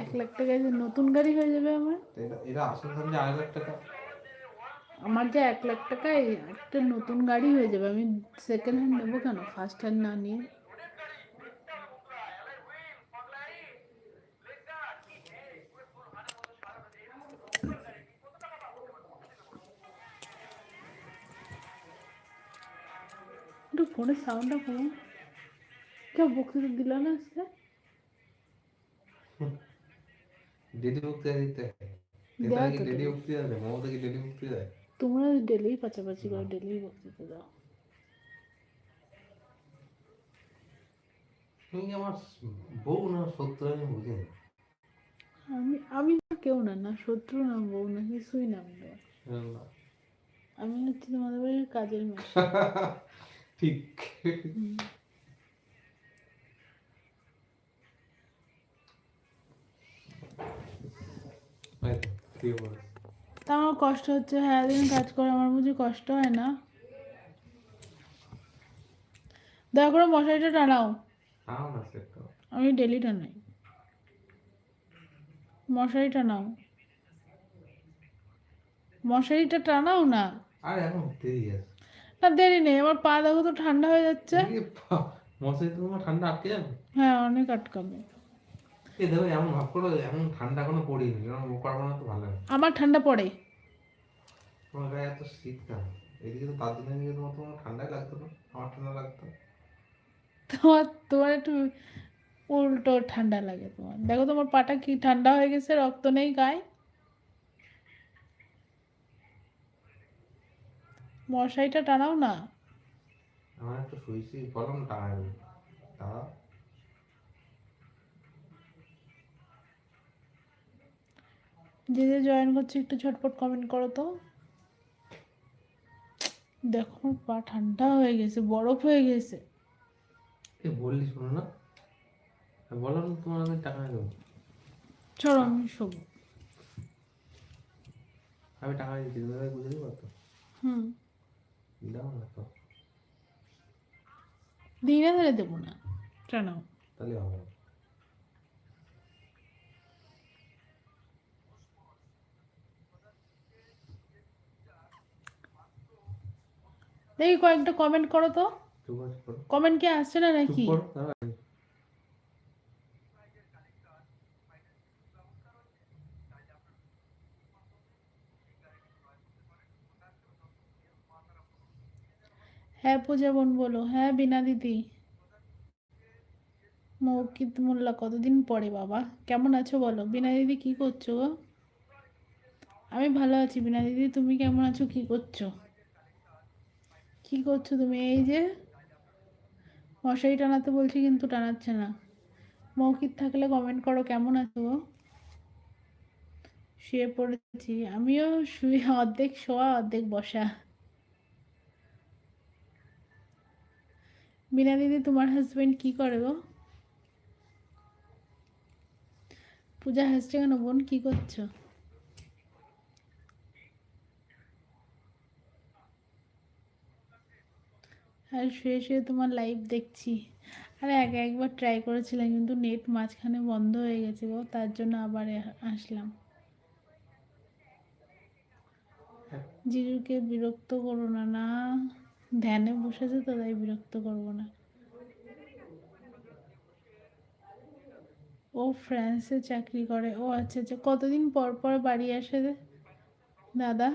এক লাখ টাকায় যে নতুন গাড়ি হয়ে যাবে আমার। তো এরা এরা আসল দাম যে আড়াই লাখ টাকা। আমার যে এক লাখ টাকায় একটা নতুন গাড়ি হয়ে যাবে আমি সেকেন্ড হ্যান্ড নেব কেন? ফার্স্ট হ্যান্ড না নিয়ে। একটু ফোনের সাউন্ডটা কমো কেউ বক্তৃতা দিল না আজকে ডেলি বক্তৃতা দিতে ডেলি বক্তৃতা দেয় মমতা কি ডেলি বক্তৃতা দেয় তোমরা ডেলি পাচাপাচি করে ডেলি বক্তৃতা দাও তুমি আমার বউ না শত্রু আমি আমি আমি তো কেউ না না শত্রু না বউ না কিছুই না আমি। না। আমি হচ্ছে তোমাদের বাড়ির কাজের মেয়ে ঠিক তো, আমার কষ্ট হচ্ছে হ্যাঁ দিন কাজ করে আমার বুঝি কষ্ট হয় না। দয়া করে মশারিটা টানাও। আমি ডেলি টানাই। মশারি টানাও। মশারিটা টানাও না? আর দেরি না দেরি নেই আমার পা দেখো তো ঠান্ডা হয়ে যাচ্ছে। মশারি তো তোমার ঠান্ডা আটকে যাবে? হ্যাঁ অনেক আটকাবে। এ দেখো এমন ভাব করো এমন ঠান্ডা এখনও পড়িনি। কারণ ও করব না তো ভালো আমার ঠান্ডা পড়ে। তোমার গায়ে এত শীত কেন? এদিকে তো তার দিনে দিকে তোমার তোমার ঠান্ডাই লাগতো না আমার ঠান্ডা লাগতো। তোমার তোমার একটু উল্টো ঠান্ডা লাগে তোমার। দেখো তোমার পাটা কি ঠান্ডা হয়ে গেছে রক্ত নেই গায়ে। মশারিটা টানাও না। আমার একটু শুয়েছি বললাম টাঙাই দাঁড়া যে যে জয়েন করছে একটু ঝটপট কমেন্ট করো তো। দেখো পা ঠান্ডা হয়ে গেছে বরফ হয়ে গেছে। এ বললি শোনো না? বললাম না তোমার আমি টাকা দেবো চলো আমি শোবো। আমি টাকা দিচ্ছি তুমি আমাকে বুঝে দিবো তো? হুম। দাও না তো। দিনে ধরে দেবো না। টানাও। তাহলে হবে দেখি কয়েকটা কমেন্ট করো তো। কমেন্ট কি আসছে না নাকি? হ্যাঁ পূজা বোন বলো। হ্যাঁ বিনা দিদি। মৌকিত মোল্লা কতদিন পরে বাবা? কেমন আছো বলো? বিনা দিদি কি করছ গো? আমি ভালো আছি। বিনা দিদি তুমি কেমন আছো? কি করছ? কি করছ তুমি? এই যে মশারি টানাতে বলছি কিন্তু টানাচ্ছে না। মৌখিক থাকলে কমেন্ট করো, কেমন আছো শুয়ে পড়েছি। আমিও শুয়ে, অর্ধেক শোয়া, অর্ধেক বসা। বিনা দিদি, তোমার হাজবেন্ড কি করে গো? পূজা হাসছে কেন বোন? কি করছ? শুয়ে শুয়ে তোমার লাইভ দেখছি। আরে এক একবার ট্রাই করেছিলাম, কিন্তু নেট মাঝখানে বন্ধ হয়ে গেছে গো, তার জন্য আবার আসলাম। জিজুকে বিরক্ত করো না না। ধ্যানে বসেছে তো, তাই বিরক্ত করব না। ও ফ্রান্সে চাকরি করে। ও আচ্ছা আচ্ছা কতদিন পর পর বাড়ি আসে? দাদা?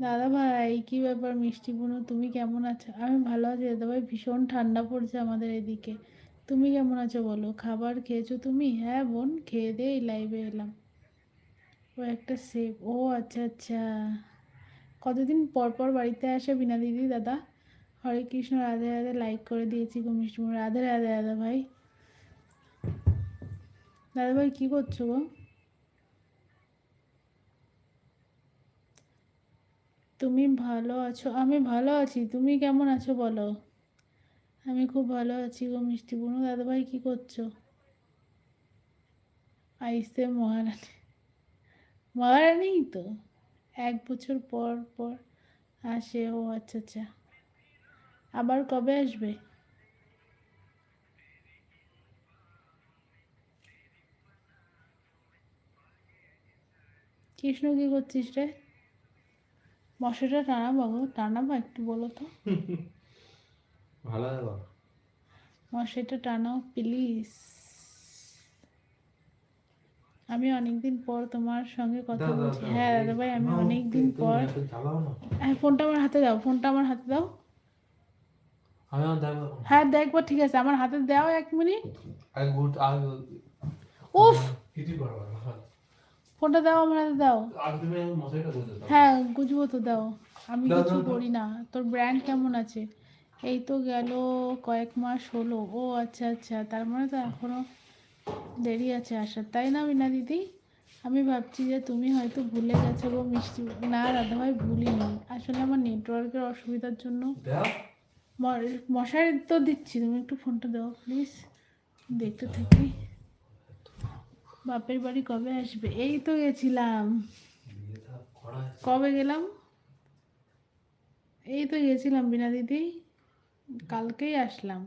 দাদা ভাই, কি ব্যাপার মিষ্টি বুনু? তুমি কেমন আছো? আমি ভালো আছি দাদা ভাই, ভীষণ ঠান্ডা পড়ছে আমাদের এদিকে। তুমি কেমন আছো বলো? খাবার খেয়েছো তুমি? হ্যাঁ বোন, খেয়ে দিয়ে লাইভে এলাম। ও একটা সেভ ও আচ্ছা আচ্ছা। কতদিন পর পর বাড়িতে আসে বিনা দিদি দাদা? হরে কৃষ্ণ, রাধে রাধে লাইক করে দিয়েছি গো মিষ্টি রাধে রাধে দাদা ভাই। দাদা ভাই, কী করছ গো? তুমি ভালো আছো? আমি ভালো আছি। তুমি কেমন আছো বলো? আমি খুব ভালো আছি গো মিষ্টি বুনু। দাদাভাই কী করছ? আইসে মহারানী। মহারানী তো? এক বছর পর পর আসে। ও আচ্ছা আচ্ছা। আবার কবে আসবে? কৃষ্ণ কী করছিস রে? মশাটা টানাবো টানাবো একটু বলো তো। ভালো মশাইটা টানাও প্লিজ আমি অনেকদিন পর তোমার সঙ্গে কথা বলছি। হ্যাঁ দাদা ভাই আমি অনেকদিন পর হ্যাঁ ফোনটা আমার হাতে দাও ফোনটা আমার হাতে দাও। হ্যাঁ দেখব ঠিক আছে। আমার হাতে দাও এক মিনিট। উফ! ফোনটা দাও আমার হাতে দাও। হ্যাঁ গুজবো তো দাও। আমি কিছু। করি না। তোর ব্র্যান্ড কেমন আছে? এই তো গেল কয়েক মাস হলো। ও আচ্ছা আচ্ছা। তার মানে তো এখনও দেরি আছে আসার। তাই না বিনা দিদি? আমি ভাবছি যে তুমি হয়তো ভুলে গেছো গো মিষ্টি। না দাদাভাই ভুলিনি। আসলে আমার নেটওয়ার্কের অসুবিধার জন্য মশারি তো দিচ্ছি। তুমি একটু ফোনটা দাও প্লিজ দেখতে থাকি। বাপের বাড়ি কবে আসবে? এই তো গেছিলাম। কবে গেলাম? এই তো গেছিলাম বিনা দিদি। কালকেই আসলাম।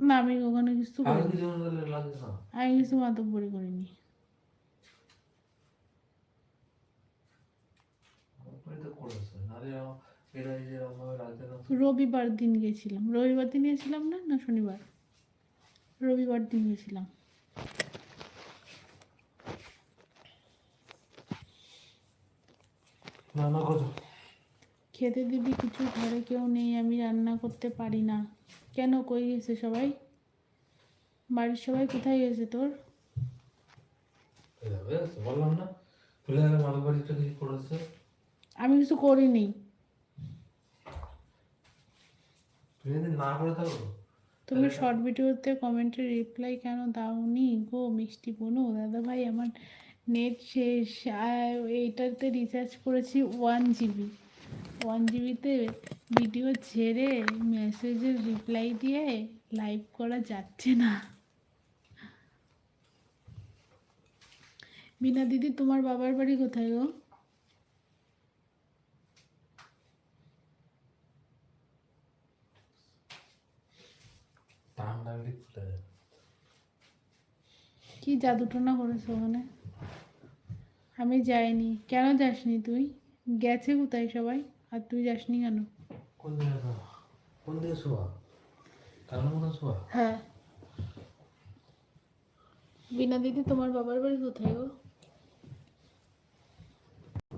না আমি ওখানে কিছু আমি কিছু মাতব্বরি করিনি। রবিবার দিন গেছিলাম। রবিবার দিন গেছিলাম না না শনিবার? রবিবার দিন গেছিলাম। খেতে দিবি কিছু ঘরে কেউ নেই আমি রান্না করতে পারি না। কেন? কই গেছে সবাই? বাড়ির সবাই কোথায় গেছে তোর? বললাম না। আমি কিছু করিনি। তুমি না করে থাকো তুমি শর্ট ভিডিওতে কমেন্টে রিপ্লাই কেন দাওনি? গো মিষ্টি বোনো দাদা ভাই আমার নেট শেষ। আর এইটাতে রিচার্জ করেছি ওয়ান জিবি ওয়ান জিবিতে ভিডিও ছেড়ে মেসেজের রিপ্লাই দিয়ে লাইভ করা যাচ্ছে না। বিনা দিদি তোমার বাবার বাড়ি কোথায় গো? লাগলে খুলে যাবে কি জাদুটনা করেছ ওখানে? আমি যাইনি। কেন যাসনি তুই? গেছে কোথায় সবাই? আর তুই যাসনি কেন? কোন দিকে কোন দিকে শোয়া কারণ শোয়া হ্যাঁ বিনা দিদি তোমার বাবার বাড়ি কোথায় গো?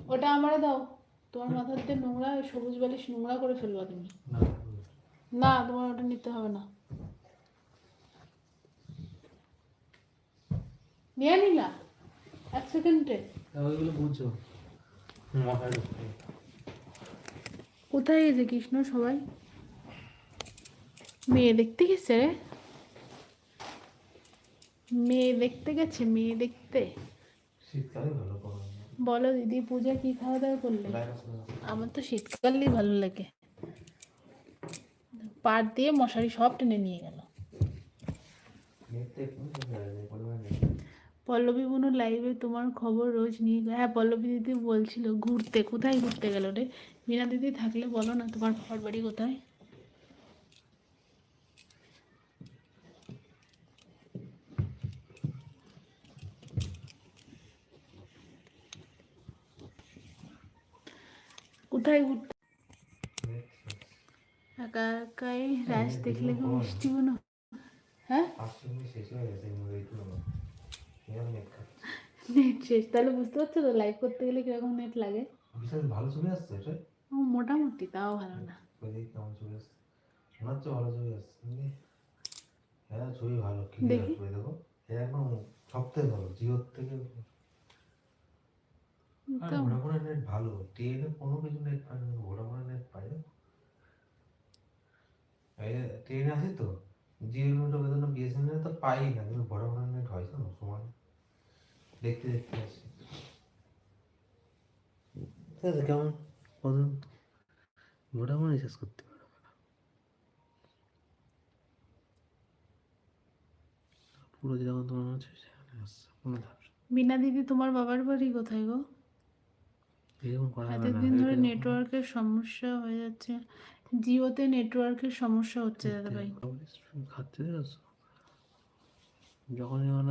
ওটা আমারে দাও। তোমার মাথাতে নোংরা সবুজ বালিশ নোংরা করে ফেলবা তুমি। না। না তোমার ওটা নিতে হবে না। নিয়ে নিলা এক সেকেন্ডে ওইগুলো কোথায় গেছে কৃষ্ণ সবাই? মেয়ে দেখতে গেছে রে। মেয়ে দেখতে গেছে মেয়ে দেখতে। বলো দিদি পূজা কি খাওয়া দাওয়া করলে? আমার তো শীতকালেই ভালো লাগে। পাট দিয়ে মশারি সব টেনে নিয়ে গেল। পল্লবী বোনো লাইভে তোমার খবর রোজ নিয়ে হ্যাঁ পল্লবী দিদি বলছিল ঘুরতে। কোথায় ঘুরতে গেল রে? মিনা দিদি থাকলে বলো না তোমার ঘর বাড়ি কোথায়? কোথায় ঘুরতে? একা একাই রাজ দেখলে খুব মিষ্টি বোনো হ্যাঁ শেষ হয়ে গেছে এইগুলো নেট শেষ। তাহলে বুঝতে পারছ তো লাইভ করতে গেলে কীরকম নেট লাগে? বিশাল ভালো ছবি আসছে এটা? ও মোটামুটি তাও ভালো না। কেমন ছবি আসছে। মনে হচ্ছে ভালো ছবি আসছে হ্যাঁ ছবি ভালো কি দেখো। এটা একদম সব থেকে ভালো জিওর থেকে ভোডাফোনের নেট ভালো। টিএনে কোনো কিছু নেট পায় না ভোডাফোনের নেট পায় না। ট্রেনে আসি তো জিওর নেট বেতন বিএসএনএল তো পাই না কিন্তু ভোডাফোনের নেট হয়। দেখতে দেখতে আসি। আছে কেমন? কত ভোডাফোন রিচার্জ করতে পারো। পুরো যেরকম তোমার মনে হচ্ছে কোনো ধার বিনা দিদি তোমার বাবার বাড়ি কোথায় গো? এতদিন ধরে নেটওয়ার্কের সমস্যা হয়ে যাচ্ছে। জিওতে নেটওয়ার্কের সমস্যা হচ্ছে দাদা ভাই। খাচ্ছে দেখেছ যখন যখন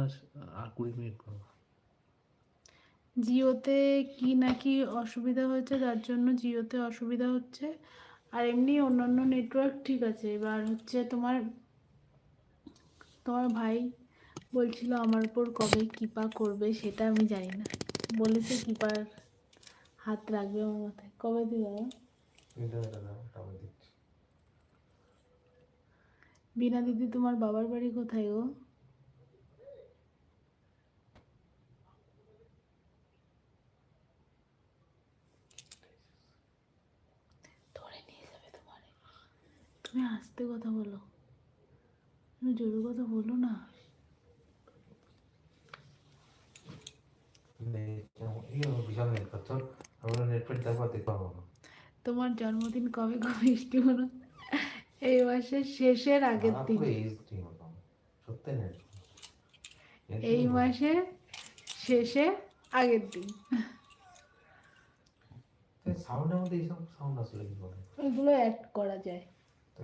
আর কুড়ি মিনিট করব জিওতে কি নাকি অসুবিধা হয়েছে যার জন্য জিওতে অসুবিধা হচ্ছে। আর এমনি অন্যান্য নেটওয়ার্ক ঠিক আছে। এবার হচ্ছে তোমার তোমার ভাই বলছিল আমার উপর কবে কৃপা করবে সেটা আমি জানি না। বলেছে কৃপার হাত রাখবে আমার মাথায়। কবে দিবে বিনা দিদি তোমার বাবার বাড়ি কোথায় গো ধরে নিয়ে যাবে তোমার তুমি আস্তে কথা বলো। তুমি জোরে কথা বলো না। তোমার জন্মদিন কবে কবে মিষ্টি হলো? এই মাসের শেষের আগের দিন। এই মাসের শেষে আগের দিন। সাউন্ডের মধ্যে এইসব সাউন্ড আসলে ওইগুলো অ্যাড করা যায়। তো